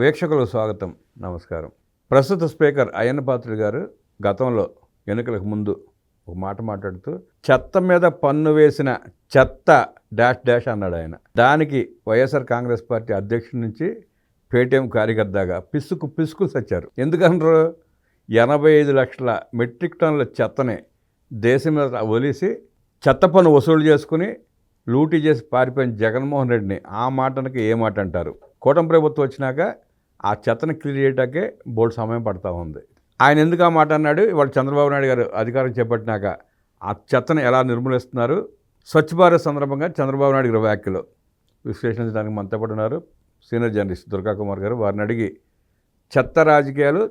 వీక్షకులకు స్వాగతం నమస్కారం. ప్రస్తుత స్పీకర్ అయ్యన్న పాత్రుడు గారు గతంలో ఎన్నికలకు ముందు ఒక మాట మాట్లాడుతూ చెత్త మీద పన్ను వేసిన చెత్త డాష్ డాష్ అన్నాడు ఆయన. దానికి వైఎస్ఆర్ కాంగ్రెస్ పార్టీ అధ్యక్షుడి నుంచి పేటీఎం కార్యకర్తగా పిసుకు పిసుకు సచ్చారు. ఎందుకంటారు ఎనభై ఐదు లక్షల మెట్రిక్ టన్నుల చెత్తని దేశం మీద వదిలేసి చెత్త పన్ను వసూలు చేసుకుని లూటీ చేసి పారిపోయిన జగన్మోహన్ రెడ్డిని ఆ మాటనకి ఏ మాట అంటారు? కూటమి ప్రభుత్వం వచ్చినాక ఆ చెత్తను క్లియర్ చేయటాకే బోల్డ్ సమయం పడతా ఉంది. ఆయన ఎందుకు ఆ మాట అన్నాడు? ఇవాళ చంద్రబాబు నాయుడు గారు అధికారం చేపట్టినాక ఆ చెత్తను ఎలా నిర్మూలిస్తున్నారు? స్వచ్ఛ భారత్ సందర్భంగా చంద్రబాబు నాయుడు గారి వ్యాఖ్యలు విశ్లేషించడానికి మనతో పాటు ఉన్నారు సీనియర్ జర్నలిస్ట్ దుర్గా కుమార్ గారు. వారిని అడిగి చెత్త రాజకీయాలు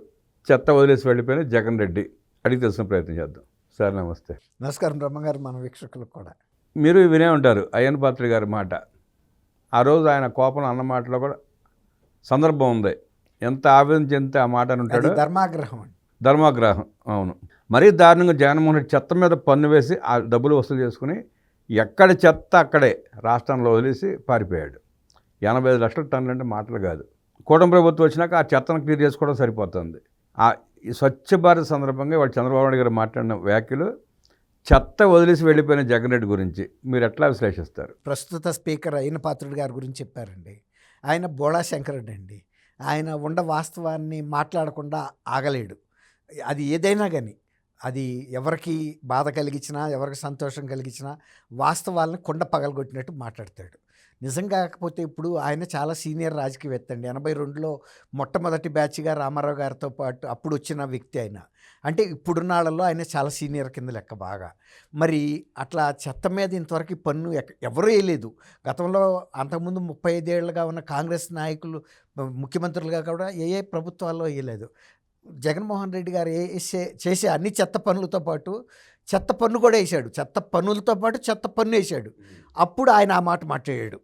చెత్త వదిలేసి వెళ్ళిపోయిన జగన్ రెడ్డి అడిగి తెలుసుకునే ప్రయత్నం చేద్దాం. సార్ నమస్తే. నమస్కారం బ్రహ్మగారు మన వీక్షకులకు కూడా. మీరు వినే ఉంటారు. అయ్యన్ పాత్రి గారి మాట. ఆ రోజు ఆయన కోపం అన్న మాటలో కూడా సందర్భం ఉంది. ఎంత ఆవేదన చెందితే ఆ మాట అని ఉంటాడు. ధర్మాగ్రహం ధర్మాగ్రహం అవును. మరీ దారుణంగా జగన్మోహన్ రెడ్డి చెత్త మీద పన్ను వేసి ఆ డబ్బులు వసూలు చేసుకుని ఎక్కడ చెత్త అక్కడే రాష్ట్రంలో వదిలేసి పారిపోయాడు. ఎనభై ఐదు లక్షల టన్నులు అంటే మాటలు కాదు. కూటమి ప్రభుత్వం వచ్చినాక ఆ చెత్తను క్లియర్ చేసుకోవడం సరిపోతుంది. ఆ స్వచ్ఛ భారత్ సందర్భంగా వాళ్ళు చంద్రబాబు నాయుడు గారు మాట్లాడిన వ్యాఖ్యలు చెత్త వదిలేసి వెళ్ళిపోయిన జగన్ రెడ్డి గురించి మీరు ఎట్లా విశ్లేషిస్తారు? ప్రస్తుత స్పీకర్ అయిన పాత్రుడు గారి గురించి చెప్పారండి. ఆయన బోళా శంకరుడు అండి. ఆయన ఉండ వాస్తవాన్ని మాట్లాడకుండా ఆగలేడు. అది ఏదైనా కానీ అది ఎవరికి బాధ కలిగించినా ఎవరికి సంతోషం కలిగించినా వాస్తవాలను కొండ పగలగొట్టినట్టు మాట్లాడతాడు. నిజం కాకపోతే ఇప్పుడు ఆయన చాలా సీనియర్ రాజకీయవేత్త అండి. ఎనభై రెండులో మొట్టమొదటి బ్యాచ్గా రామారావు గారితో పాటు అప్పుడు వచ్చిన వ్యక్తి ఆయన. అంటే ఇప్పుడున్న వాళ్ళలో ఆయన చాలా సీనియర్ కింద లెక్క బాగా. మరి అట్లా చెత్త మీద ఇంతవరకు ఈ పన్ను ఎక్క- ఎవరూ వేయలేదు. గతంలో అంతకుముందు ముప్పై ఐదేళ్ళుగా ఉన్న కాంగ్రెస్ నాయకులు ముఖ్యమంత్రులుగా కూడా ఏ ఏ ప్రభుత్వాల్లో వేయలేదు. జగన్మోహన్ రెడ్డి గారు వేసే చేసే అన్ని చెత్త పనులతో పాటు చెత్త పన్ను కూడా వేసాడు చెత్త పన్నులతో పాటు చెత్త పన్ను వేసాడు అప్పుడు ఆయన ఆ మాట మాట్లాడాడు.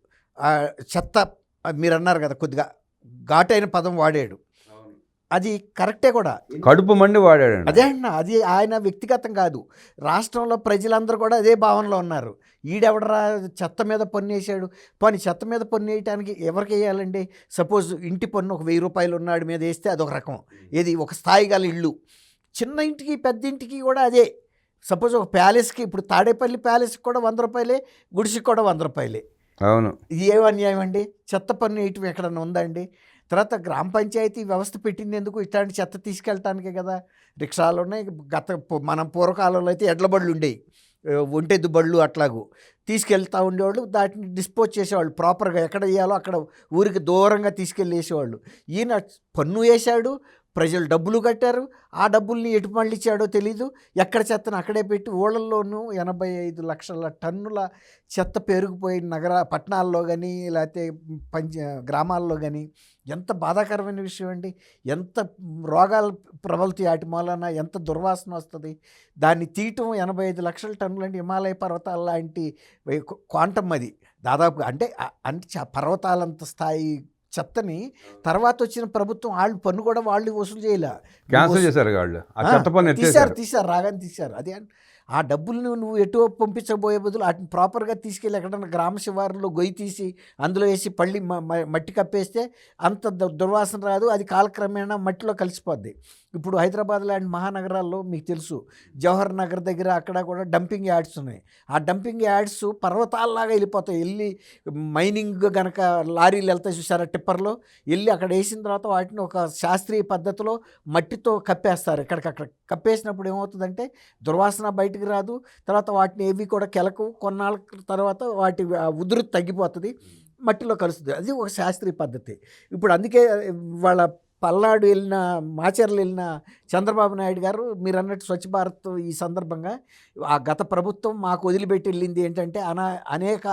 చెత్త మీరు అన్నారు కదా కొద్దిగా ఘాటైన పదం వాడాడు. అది కరెక్టే కూడా. కడుపు మండి వాడాడు అదే అన్న అది ఆయన వ్యక్తిగతం కాదు. రాష్ట్రంలో ప్రజలందరూ కూడా అదే భావనలో ఉన్నారు. ఈడెవడరా చెత్త మీద పన్ను వేసాడు? పోనీ చెత్త మీద పన్ను వేయటానికి ఎవరికి వేయాలండి? సపోజ్ ఇంటి పన్ను ఒక వెయ్యి రూపాయలు ఉన్నాడు మీద వేస్తే అదొక రకం. ఏది ఒక స్థాయి గల ఇల్లు. చిన్న ఇంటికి పెద్ద ఇంటికి కూడా అదే. సపోజ్ ఒక ప్యాలెస్కి ఇప్పుడు తాడేపల్లి ప్యాలెస్కి కూడా వంద రూపాయలే గుడిసికి కూడా వంద రూపాయలే. అవును. ఇది ఏం అన్యాయం అండి? చెత్త పన్ను వేయటం ఎక్కడన్నా ఉందండి తర్వాత గ్రామ పంచాయతీ వ్యవస్థ పెట్టింది ఎందుకు ఇట్లాంటి చెత్త తీసుకెళ్ళటానికే కదా. రిక్షాలు ఉన్నాయి. గత మనం పూర్వకాలంలో అయితే ఎడ్ల బళ్ళు ఉండేవి. ఒంటెద్దు బళ్ళు అట్లాగూ. తీసుకెళ్తా ఉండేవాళ్ళు. దాటిని డిస్పోజ్ చేసేవాళ్ళు. ప్రాపర్గా ఎక్కడ వేయాలో అక్కడ ఊరికి దూరంగా తీసుకెళ్ళి వేసేవాళ్ళు ఈయన పన్ను వేశాడు. ప్రజలు డబ్బులు కట్టారు. ఆ డబ్బుల్ని ఎటు మళ్ళించాడో తెలీదు. ఎక్కడ చెత్తను అక్కడే పెట్టి ఊళ్ళల్లోనూ ఎనభై ఐదు లక్షల టన్నుల చెత్త పెరిగిపోయిన నగర పట్టణాల్లో కానీ లేకపోతే పంచ గ్రామాల్లో కానీ ఎంత బాధాకరమైన విషయం అండి. ఎంత రోగాలు ప్రబలుతాయి వాటి మూలన ఎంత దుర్వాసన వస్తుంది. దాన్ని తీయటం ఎనభై ఐదు లక్షల టన్నులు అంటే హిమాలయ పర్వతాల లాంటి క్వాంటమ్ అది. దాదాపు అంటే అంటే చ- పర్వతాలంత స్థాయి చెత్తని తర్వాత వచ్చిన ప్రభుత్వం వాళ్ళు పన్ను కూడా వాళ్ళు వసూలు చేయలే. క్యాన్సిల్ చేశారు వాళ్ళు తీశారు తీశారు రాగానే తీశారు. అదే ఆ డబ్బుల్ని నువ్వు ఎటు పంపించబోయే బదులు వాటిని ప్రాపర్గా తీసుకెళ్ళి ఎక్కడన్నా గ్రామ శివారులో గొయ్యి తీసి అందులో వేసి పళ్ళి మ- మ- మట్టి కప్పేస్తే అంత దుర్వాసన రాదు అది కాలక్రమేణా మట్టిలో కలిసిపోద్ది. ఇప్పుడు హైదరాబాద్ లాంటి మహానగరాల్లో మీకు తెలుసు జవహర్ నగర్ దగ్గర అక్కడ కూడా డంపింగ్ యాడ్స్ ఉన్నాయి. ఆ డంపింగ్ యాడ్స్ పర్వతాల్లాగా వెళ్ళిపోతాయి. వెళ్ళి మైనింగ్ గనక లారీలు వెళ్తాయి చూసారా టిప్పర్లో? వెళ్ళి అక్కడ వేసిన తర్వాత వాటిని ఒక శాస్త్రీయ పద్ధతిలో మట్టితో కప్పేస్తారు. ఎక్కడికక్కడ కప్పేసినప్పుడు ఏమవుతుందంటే దుర్వాసన బయట బయటికి రాదు. తర్వాత వాటిని ఏవి కూడా కెలకు కొన్నాళ్ళ తర్వాత వాటి ఉధృతి తగ్గిపోతుంది. మట్టిలో కలుస్తుంది. అది ఒక శాస్త్రీయ పద్ధతి. ఇప్పుడు అందుకే వాళ్ళ పల్నాడు వెళ్ళిన మాచర్లు వెళ్ళిన చంద్రబాబు నాయుడు గారు మీరు అన్నట్టు స్వచ్ఛ భారత్ ఈ సందర్భంగా ఆ గత ప్రభుత్వం మాకు వదిలిపెట్టి వెళ్ళింది ఏంటంటే అనా అనేక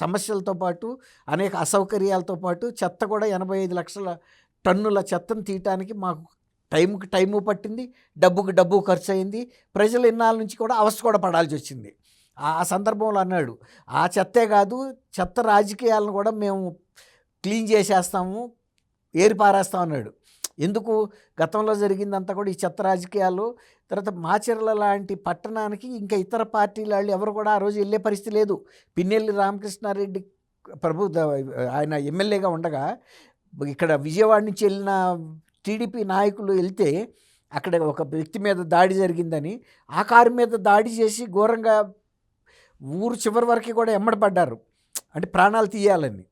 సమస్యలతో పాటు అనేక అసౌకర్యాలతో పాటు చెత్త కూడా ఎనభై ఐదు లక్షల టన్నుల చెత్తను తీయటానికి మాకు టైంకి టైము పట్టింది డబ్బుకి డబ్బు ఖర్చు అయింది ప్రజలు ఇన్నాళ్ళ నుంచి కూడా అవస్థ కూడా పడాల్సి వచ్చింది. ఆ ఆ సందర్భంలో అన్నాడు ఆ చెత్తే కాదు చెత్త రాజకీయాలను కూడా మేము క్లీన్ చేసేస్తాము ఏరిపారేస్తాం అన్నాడు. ఎందుకు? గతంలో జరిగిందంతా కూడా ఈ చెత్త రాజకీయాలు తర్వాత మాచర్ల లాంటి పట్టణానికి ఇంకా ఇతర పార్టీల వాళ్ళు ఎవరు కూడా ఆ రోజు వెళ్ళే పరిస్థితి లేదు. పిన్నెల్లి రామకృష్ణారెడ్డి ప్రభు ఆయన ఎమ్మెల్యేగా ఉండగా ఇక్కడ విజయవాడ నుంచి వెళ్ళిన టీడీపీ నాయకులు వెళ్తే అక్కడ ఒక వ్యక్తి మీద దాడి జరిగిందని ఆ కారు మీద దాడి చేసి ఘోరంగా ఊరు చివరి వరకు కూడా ఎమ్మడపడ్డారు. అంటే ప్రాణాలు తీయాలని.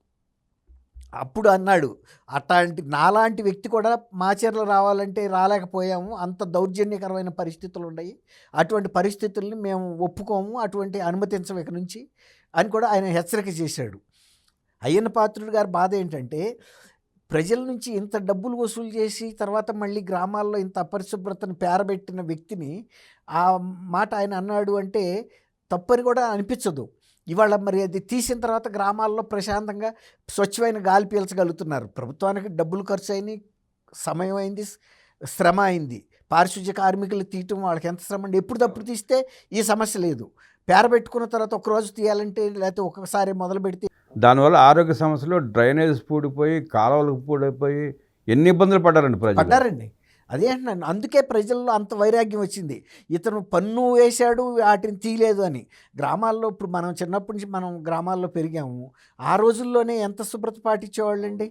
అప్పుడు అన్నాడు అట్లాంటి నాలాంటి వ్యక్తి కూడా మాచేర్లు రావాలంటే రాలేకపోయాము. అంత దౌర్జన్యకరమైన పరిస్థితులు ఉన్నాయి. అటువంటి పరిస్థితుల్ని మేము ఒప్పుకోము. అటువంటి అనుమతించం ఇక నుంచి అని కూడా ఆయన హెచ్చరిక చేశాడు. అయ్యన్న పాత్రుడు గారి బాధ ఏంటంటే ప్రజల నుంచి ఇంత డబ్బులు వసూలు చేసి తర్వాత మళ్ళీ గ్రామాల్లో ఇంత అపరిశుభ్రతను పేరబెట్టిన వ్యక్తిని ఆ మాట ఆయన అన్నాడు అంటే తప్పని కూడా అనిపించదు. ఇవాళ మరి అది తీసిన తర్వాత గ్రామాల్లో ప్రశాంతంగా స్వచ్ఛమైన గాలి పీల్చగలుగుతున్నారు. ప్రభుత్వానికి డబ్బులు ఖర్చు అయినాయి సమయం అయింది శ్రమ అయింది. పారిశుధ్య కార్మికులు తీయటం వాళ్ళకి ఎంత శ్రమ అండి ఎప్పుడు తీస్తే ఈ సమస్య లేదు. పేరబెట్టుకున్న తర్వాత ఒకరోజు తీయాలంటే లేకపోతే ఒక్కొక్కసారి మొదలు పెడితే దానివల్ల ఆరోగ్య సమస్యలు డ్రైనేజ్ పూడిపోయి కాలువలకు పూడిపోయి ఎన్ని ఇబ్బందులు పడ్డారండి ప్రజలు? పడ్డారండి. అదే అంటున్నాను. అందుకే ప్రజల్లో అంత వైరాగ్యం వచ్చింది. ఇతను పన్ను వేశాడు వాటిని తీయలేదు అని. గ్రామాల్లో ఇప్పుడు మనం చిన్నప్పటి నుంచి మనం గ్రామాల్లో పెరిగాము. ఆ రోజుల్లోనే ఎంత శుభ్రత పాటించేవాళ్ళండి?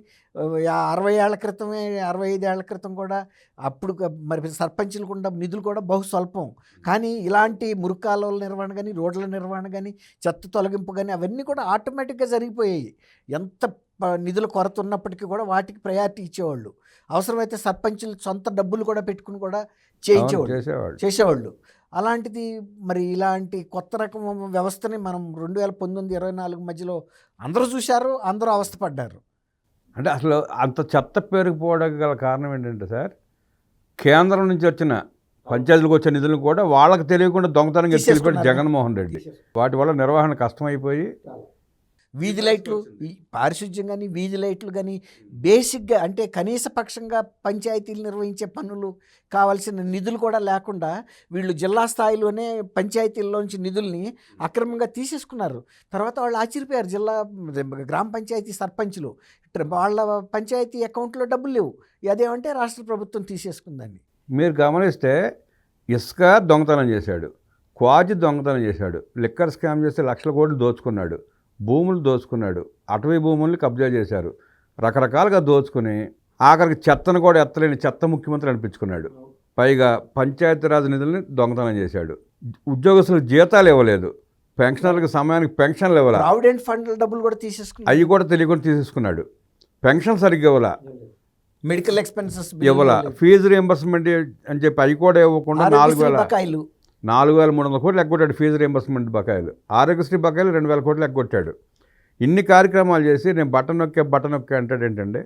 అరవై ఏళ్ళ క్రితమే అరవై ఐదు ఏళ్ళ క్రితం కూడా అప్పుడు మరి సర్పంచులు కూడా నిధులు కూడా బహు స్వల్పం. కానీ ఇలాంటి మురుకాలువల నిర్వహణ కానీ రోడ్ల నిర్వహణ కానీ చెత్త తొలగింపు కానీ అవన్నీ కూడా ఆటోమేటిక్గా జరిగిపోయాయి. ఎంత నిధుల కొరత ఉన్నప్పటికీ కూడా వాటికి ప్రయారిటీ ఇచ్చేవాళ్ళు. అవసరమైతే సర్పంచులు సొంత డబ్బులు కూడా పెట్టుకుని కూడా చేయించేవాళ్ళు. చేసేవాళ్ళు. అలాంటిది మరి ఇలాంటి కొత్త రకం వ్యవస్థని మనం రెండు వేల పంతొమ్మిది ఇరవై నాలుగు మధ్యలో అందరూ చూశారు అందరూ అవస్థపడ్డారు. అంటే అసలు అంత చెత్త పేరుకుపోవడానికి గల కారణం ఏంటంటే సార్ కేంద్రం నుంచి వచ్చిన పంచాయతీలకు వచ్చే నిధులను కూడా వాళ్ళకి తెలియకుండా దొంగతనంగా తీసేసుకున్నారు. జగన్మోహన్ రెడ్డి. వాటి వల్ల నిర్వహణ కష్టమైపోయి వీధి లైట్లు పారిశుధ్యం కానీ వీధి లైట్లు కానీ బేసిక్గా అంటే కనీస పక్షంగా పంచాయతీలు నిర్వహించే పనులు కావాల్సిన నిధులు కూడా లేకుండా వీళ్ళు జిల్లా స్థాయిలోనే పంచాయతీల్లోంచి నిధుల్ని అక్రమంగా తీసేసుకున్నారు. తర్వాత వాళ్ళు ఆశ్చర్యపోయారు. జిల్లా గ్రామ పంచాయతీ సర్పంచులు వాళ్ళ పంచాయతీ అకౌంట్లో డబ్బులు లేవు. అదేమంటే రాష్ట్ర ప్రభుత్వం తీసేసుకుందని మీరు గమనిస్తే ఇసుక దొంగతనం చేశాడు. క్వాజి దొంగతనం చేశాడు. లిక్కర్ స్కామ్ చేస్తే లక్షల కోట్లు దోచుకున్నాడు. భూములు దోచుకున్నాడు. అటవీ భూముల్ని కబ్జా చేశారు. రకరకాలుగా దోచుకుని ఆఖరికి చెత్తను కూడా ఎత్తలేని చెత్త ముఖ్యమంత్రి అనిపించుకున్నాడు. పైగా పంచాయతీరాజ్ నిధుల్ని దొంగతనం చేశాడు. ఉద్యోగస్తులకు జీతాలు ఇవ్వలేదు. పెన్షనర్లకు సమయానికి పెన్షన్లు ఇవ్వాల. ప్రావిడెంట్ ఫండ్ డబ్బులు కూడా తీసేసుకున్నారు అవి కూడా తెలియకుండా తీసేసుకున్నాడు. పెన్షన్ సరిగ్గా ఇవ్వాల. మెడికల్ ఎక్స్పెన్సెస్ ఇవ్వాల. ఫీజు రియంబర్స్మెంట్ అని చెప్పి అవి కూడా ఇవ్వకుండా నాలుగు వేల నాలుగు వేల మూడు వందల కోట్లు ఎగ్గొట్టాడు ఫీజు రియంబర్స్మెంట్ బకాయిలు. ఆరోగ్యశ్రీ బకాయిలు రెండు వేల కోట్లు ఎగ్గొట్టాడు. ఇన్ని కార్యక్రమాలు చేసి నేను బటన్ నొక్కే బటన్ నొక్కే అంటాడు ఏంటంటే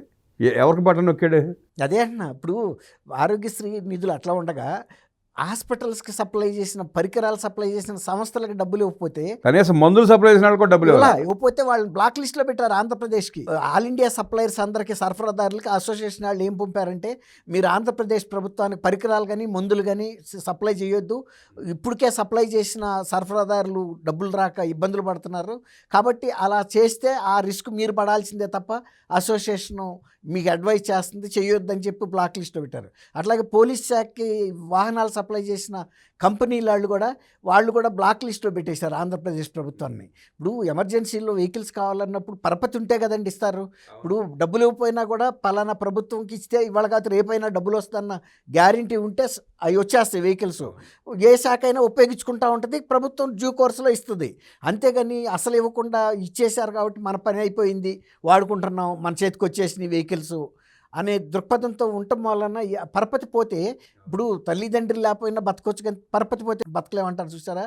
ఎవరికి బటన్ నొక్కాడు? అదే అన్న ఇప్పుడు ఆరోగ్యశ్రీ నిధులు అట్లా ఉండగా హాస్పిటల్స్కి సప్లై చేసిన పరికరాలు సప్లై చేసిన సంస్థలకు డబ్బులు ఇవ్వకపోతే కనీసం మందులు సప్లై చేసిన వాళ్ళు కూడా డబ్బులు ఇవ్వకపోతే వాళ్ళని బ్లాక్ లిస్ట్లో పెట్టారు ఆంధ్రప్రదేశ్కి. ఆల్ ఇండియా సప్లయర్స్ అందరికీ సరఫరాదారులకి అసోసియేషన్ వాళ్ళు ఏం పంపారంటే మీరు ఆంధ్రప్రదేశ్ ప్రభుత్వానికి పరికరాలు కానీ మందులు కానీ సప్లై చేయొద్దు. ఇప్పటికే సప్లై చేసిన సరఫరాదారులు డబ్బులు రాక ఇబ్బందులు పడుతున్నారు. కాబట్టి అలా చేస్తే ఆ రిస్క్ మీరు పడాల్సిందే తప్ప అసోసియేషను మీకు అడ్వైస్ చేస్తుంది చేయొద్దని చెప్పి బ్లాక్ లిస్ట్లో పెట్టారు. అట్లాగే పోలీస్ శాఖకి వాహనాలు సప్లై చేసిన కంపెనీల వాళ్ళు కూడా వాళ్ళు కూడా బ్లాక్ లిస్ట్లో పెట్టేశారు ఆంధ్రప్రదేశ్ ప్రభుత్వాన్ని. ఇప్పుడు ఎమర్జెన్సీలో వెహికల్స్ కావాలన్నప్పుడు పరపతి ఉంటే కదండి ఇస్తారు. ఇప్పుడు డబ్బులు ఇవ్వకపోయినా కూడా పలానా ప్రభుత్వంకి ఇస్తే ఇవాళ కాదు రేపైనా డబ్బులు వస్తుందన్న గ్యారంటీ ఉంటే అవి వచ్చేస్తాయి వెహికల్స్. ఏ శాఖ అయినా ఉపయోగించుకుంటా ఉంటుంది ప్రభుత్వం డ్యూ కోర్సులో ఇస్తుంది. అంతేగాని అసలు ఇవ్వకుండా ఇచ్చేశారు కాబట్టి మన పని అయిపోయింది వాడుకుంటున్నాం మన చేతికి వచ్చేసినాయి వెహికల్స్. అనే దృక్పథంతో ఉండటం వలన పరపతి పోతే ఇప్పుడు తల్లిదండ్రులు లేకపోయినా బతకొచ్చు కానీ పరపతి పోతే బతకలేమంటారు చూసారా?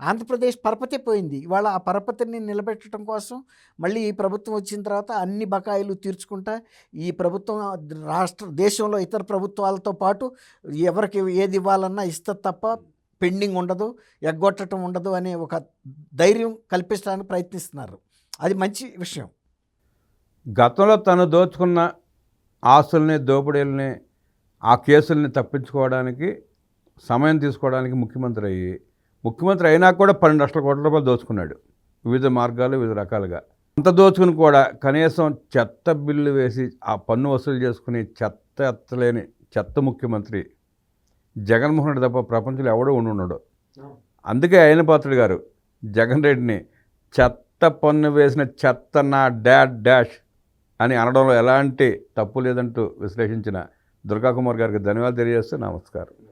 ఆంధ్రప్రదేశ్ పరపతి పోయింది. ఇవాళ ఆ పరపతిని నిలబెట్టడం కోసం మళ్ళీ ఈ ప్రభుత్వం వచ్చిన తర్వాత అన్ని బకాయిలు తీర్చుకుంటా ఈ ప్రభుత్వం రాష్ట్ర దేశంలో ఇతర ప్రభుత్వాలతో పాటు ఎవరికి ఏది ఇవ్వాలన్నా ఇస్తుంది తప్ప పెండింగ్ ఉండదు ఎగ్గొట్టడం ఉండదు అనే ఒక ధైర్యం కల్పించడానికి ప్రయత్నిస్తున్నారు. అది మంచి విషయం. గతంలో తను దోచుకున్న ఆస్తుల్ని దోపిడీలని ఆ కేసుల్ని తప్పించుకోవడానికి సమయం తీసుకోవడానికి ముఖ్యమంత్రి అయ్యి ముఖ్యమంత్రి అయినా కూడా పన్నెండు లక్షల కోట్ల రూపాయలు దోచుకున్నాడు. వివిధ మార్గాలు వివిధ రకాలుగా. అంత దోచుకుని కూడా కనీసం చెత్త బిల్లు వేసి ఆ పన్ను వసూలు చేసుకుని చెత్త ఎత్తలేని చెత్త ముఖ్యమంత్రి జగన్మోహన్ రెడ్డి తప్ప ప్రపంచంలో ఎవడో ఉండి ఉండడు అందుకే అయిన పాత్రుడు గారు జగన్ రెడ్డిని చెత్త పన్ను వేసిన చెత్త నా డాడ్ డాష్ అని అనడంలో ఎలాంటి తప్పు లేదంటూ విశ్లేషించిన దుర్గాకుమార్ గారికి ధన్యవాదాలు తెలియజేస్తూ నమస్కారం.